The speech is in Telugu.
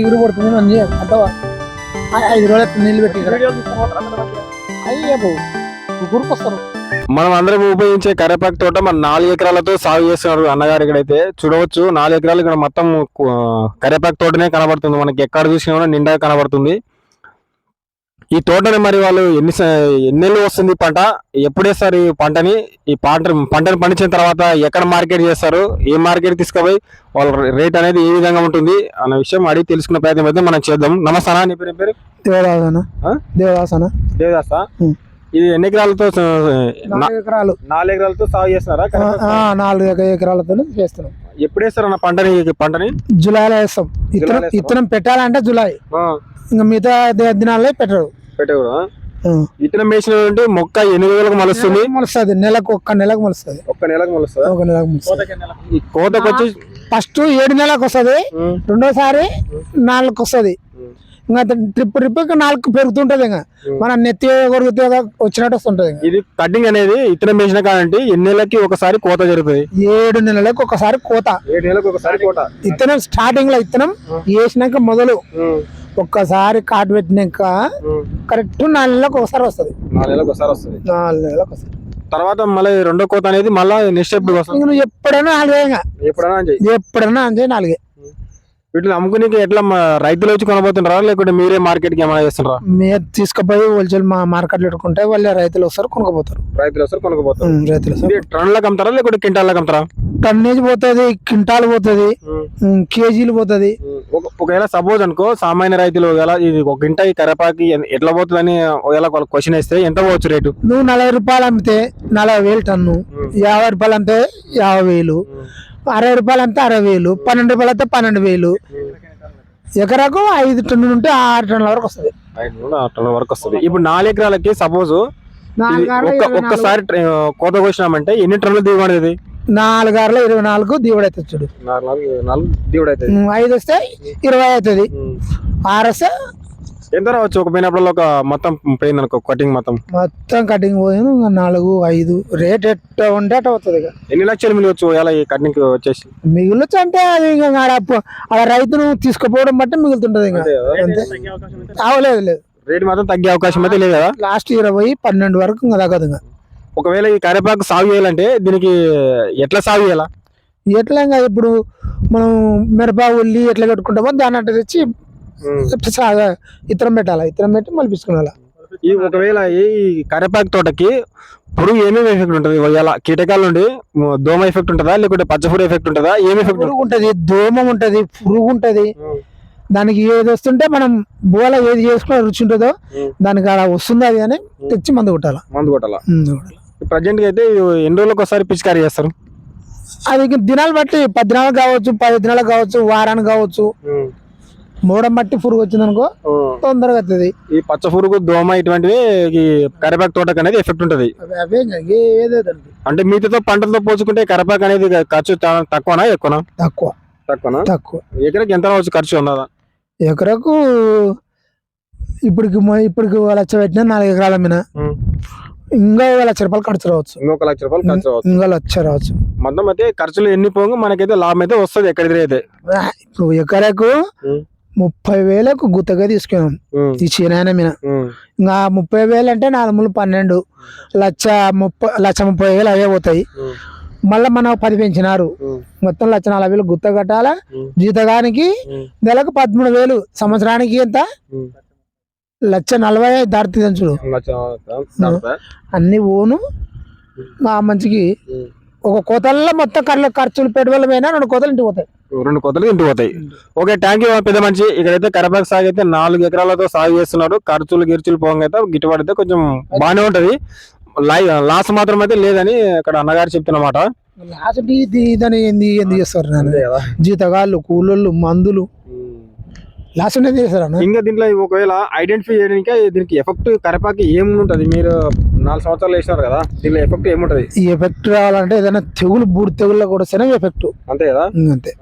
ఎగురు పడుతుంది మంచి అంటవా ఐదు రోజులు నీళ్ళు పెట్టి అయ్యో గురుకొస్తారు మనం అందరం ఉపయోగించే కరేపాకు తోట మన నాలుగు ఎకరాలతో సాగు చేస్తున్నారు అన్నగారు ఇక్కడైతే. చూడవచ్చు నాలుగు ఎకరాలు ఇక్కడ మొత్తం కరేపాకు తోటనే కనబడుతుంది. మనకి ఎక్కడ చూసినా కూడా నిండా కనబడుతుంది. ఈ తోటని మరి వాళ్ళు ఎన్ని ఎన్నేళ్ళు వస్తుంది పంట? ఎప్పుడు వేస్తారు ఈ పంటని ఈ పంట పంటను పండించిన తర్వాత ఎక్కడ మార్కెట్ చేస్తారు? ఏ మార్కెట్ తీసుకుపోయి వాళ్ళ రేట్ అనేది ఏ విధంగా ఉంటుంది అన్న విషయం అడిగి తెలుసుకునే ప్రయత్నం అయితే మనం చేద్దాం. నమస్తే అన్న, నీ పేరు? పేరు దేవదాసన? దేవదాసన దేవదాస. ఇది ఎన్ని ఎకరాలతో నాలుగు ఎకరాలు. నాలుగు ఎకరాలతో సాగు చేస్తున్నారా? నాలుగు ఎక- ఎకరాలతో చేస్తున్నాం. ఎప్పుడు వేస్తారు అన్న పంటని పంటని? జూలైలో వేస్తాం. ఇత్తనం? ఇత్తనం పెట్టాలంటే జూలై. ఇంకా మిగతా దినాల్లో పెట్టరు. పెట్టకూడదు. విత్తనం వేసినటువంటి మొక్క ఎన్ని రోజులకు మొలుస్తుంది? మొలుస్తుంది. నెలకు ఒక్క నెలకు మొలుస్తుంది. ఒక్క నెలకు మొలుస్తుంది? ఒక నెలకు మొలుస్తుంది. ఈ కోతకు వచ్చి ఫస్ట్ ఏడు నెలకు వస్తుంది. రెండోసారి నాలుగు వస్తుంది. ఇంకా ట్రిప్ ట్రిప్ ఇంకా నాలుగు పెరుగుతుంటది ఇంకా. మన నెత్తి కొరిగితే వచ్చినట్టు వస్తుంటది. ఇది కటింగ్ అనేది ఇత్తనం వేసిన కాదంటే ఎన్ని నెలలకి ఒకసారి కోత జరుగుతుంది? ఏడు నెలలకు ఒకసారి కోత. ఏడు నెలలకు ఒకసారి కోత. ఇత్తనం స్టార్టింగ్లో ఇత్తనం వేసినాక మొదలు. ఒక్కసారి కాటు పెట్టినాక కరెక్ట్ నాలుగు నెలలకు ఒకసారి వస్తుంది. నాలుగు నెలలకు ఒకసారి వస్తుంది. నాలుగు నెలలకు వస్తుంది తర్వాత మళ్ళీ రెండో కోత అనేది మళ్ళీ నెక్స్ట్ ఎప్పుడు వస్తుంది. నువ్వు ఎప్పుడైనా నాలుగే ఎప్పుడైనా ఎప్పుడైనా అంతే నాలుగే వీటిని అమ్ముకునేకి ఎట్లా రైతులు వచ్చి కొనబోతుంటారా లేకుంటే మీరే మార్కెట్కి ఏమైనా చేస్తుంటారా మీరు తీసుకుపోయి హోల్సేల్ మా మార్కెట్లో పెట్టుకుంటే వాళ్ళే రైతులు వస్తారు కొనుక్కోపోతారు. రైతులు వస్తారు కొనుక్కోపోతారు. రైతులు టన్నులకు అమ్ముతారా? లేకుంటే క్వింటాల్లకు అమ్ముతారా? టన్నేజ్ పోతుంది క్వింటాల్ పోతుంది కేజీలు పోతుంది. ఒక- ఒకవేళ సపోజ్ అనుకో సామాన్య రైతులు ఒకవేళ ఇది ఒక గింట ఈ కరేపాకి ఎట్లా పోతుందని ఒకవేళ వాళ్ళకి క్వశ్చన్ వేస్తే ఎంత పోవచ్చు రేటు? నువ్వు నలభై రూపాయలు అమ్మితే నలభై వేలు టన్ను. యాభై రూపాయలు అమ్మితే యాభై వేలు. అరవై రూపాయలు అమ్మితే అరవై వేలు. పన్నెండు రూపాయలు అయితే పన్నెండు వేలు. ఎకరాకు ఐదు టన్నులు ఉంటే ఆరు టన్నుల వరకు వస్తుంది. టన్నుల వరకు వస్తుంది. ఇప్పుడు నాలుగు ఎకరాలకి సపోజ్. ఒక్కసారి కోత కోసినామంటే ఎన్ని టన్నులు దిగుబడి నాలుగు ఆరుల ఇరవై నాలుగు దిగుబడి అవుతుంది చూడు ఐదు వస్తే ఇరవై అవుతుంది. ఆరు వస్తే ఎంత రావచ్చు? ఒక పోయినప్పుడు ఒక మొత్తం పోయింది అనుకో కటింగ్ మొత్తం. మొత్తం కటింగ్ పోయాను ఇంకా నాలుగు ఐదు. రేట్ ఎట్ట ఉంటే అట్ట అవుతుంది ఇక. ఎన్ని లక్షలు మిగవచ్చు ఎలా ఈ కటింగ్ వచ్చేసి? మిగులుచ్చు అంటే అది ఇంకా ఆడ పో- ఆడ రైతును తీసుకుపోవడం బట్టి మిగులుతుంటది ఇంకా. అంతే. అవలేదు లేదు. రేట్ మాత్రం తగ్గే అవకాశం అయితే లేదు కదా? లాస్ట్ ఇరవై పన్నెండు వరకు ఇంకా తగ్గదు ఇంకా. ఒకవేళ ఈ కరేపాకు సాగు చేయాలంటే దీనికి ఎట్లా సాగు చేయాలా? ఎట్లా ఇప్పుడు మనం మిరప ఉల్లి ఎట్లా పెట్టుకుంటామో దాన్ని అట్ట తెచ్చి ఇత్తనం పెట్టాలి? ఇత్తనం పెట్టి మళ్ళీ పిసుకునాలి? ఈ ఒకవేళ ఈ కరేపాకు తోటకి పురుగు ఏమేమి ఎఫెక్ట్ ఉంటుంది? ఎలా కీటకాల నుండి దోమ ఎఫెక్ట్ ఉంటుందా? లేకుంటే పచ్చపురు ఎఫెక్ట్ ఉంటుందా? ఏమి ఎఫెక్ట్ పురుగు ఉంటది దోమ ఉంటది పురుగు ఉంటది. దానికి ఏది వస్తుంటే మనం బోల ఏది చేసుకుని రుచి ఉంటుందో దానికి అలా వస్తుంది అది అని తెచ్చి మందు కొట్టాలి? మందు కొట్టాలా. మందు కొట్టాలి. ప్రజెంట్ అయితే ఎన్ని రోజులకు ఒకసారి పిచికారీ చేస్తారు? అది దినాలు బట్టి పది దినాలకు కావచ్చు పది దినాలకు కావచ్చు వారానికి కావచ్చు. మూడం బట్టి పురుగు వచ్చింది అనుకో తొందరగా వస్తుంది ఈ పచ్చ పురుగు దోమ ఇటువంటివి ఈ కరివేపాకు తోటకు అనేది ఎఫెక్ట్ ఉంటుంది. అంటే మిగతాతో పంటలతో పోల్చుకుంటే కరివేపాకు అనేది ఖర్చు తక్కువనా ఎక్కువనా? తక్కువ. తక్కువనా? తక్కువ. ఎకరాకి ఎంత రావచ్చు ఖర్చు ఉన్నదా? ఎకరకు ఇప్పటికి ఇప్పటికి లక్ష పెట్టినా నాలుగు ఎకరాల మీద. ఇంకా ఒక లక్ష రూపాయలు ఖర్చు రావచ్చు. ఇంకొక లక్ష రూపాయలు ఖర్చు రావచ్చు. ఇంకా లక్ష రావచ్చు. మొత్తం అయితే ఖర్చులు ఎన్ని పోగా మనకైతే లాభం అయితే వస్తుంది ఎక్కడికి అయితే. ఇప్పుడు ఎకరకు. ముప్పై వేలకు గుత్తగా తీసుకున్నాం. ఈ చీనాయన మీద. ఇంకా ముప్పై వేలు అంటే నాలుగు మూడు పన్నెండు లక్ష ముప్పై లక్ష ముప్పై వేలు అవే పోతాయి. మళ్ళీ మనం పది పెంచినారు. మొత్తం లక్ష నలభై వేలు గుత్త కట్టాలా? జీతగానికి నెలకు పదమూడు వేలు. సంవత్సరానికి ఎంత? లక్ష నలభై దాడుతుంది చూడు? అన్ని ఓను. మా మంచికి. ఒక కోతల్లో మొత్తం కర్ల ఖర్చులు పెట్టుబడులు పోయినా రెండు కోతలు ఇంటికి పోతాయి. రెండు కొత్తలు ఇంటికి పోతాయి. ఓకే థ్యాంక్ యూ పెద్ద మనిషి. ఇక్కడైతే కరివేపాకు సాగు అయితే నాలుగు ఎకరాలతో సాగు చేస్తున్నారు ఖర్చులు గిర్చులు పోగా అయితే గిట్టుబాటు అయితే కొంచెం బాగానే ఉంటది. లై- లాస్ మాత్రం అయితే లేదని ఇక్కడ అన్నగారు చెప్తున్నమాట. లాస్ట్ ఏంది ఏంది చేస్తారు జీతగాళ్ళు కూలోళ్ళు మందులు. లాస్ట్ చేస్తారు అన్న? ఇంకా దీంట్లో ఒకవేళ ఐడెంటిఫై చేయడానికి దీనికి ఎఫెక్ట్ కరివేపాకు ఏముంటది? మీరు నాలుగు సంవత్సరాలు వేసినారు కదా దీనిలో ఎఫెక్ట్ ఏముంటది? ఈ ఎఫెక్ట్ రావాలంటే ఏదైనా తెగులు బూడి తెగుల్లో కూడా ఎఫెక్ట్ అంతే కదా? అంతే.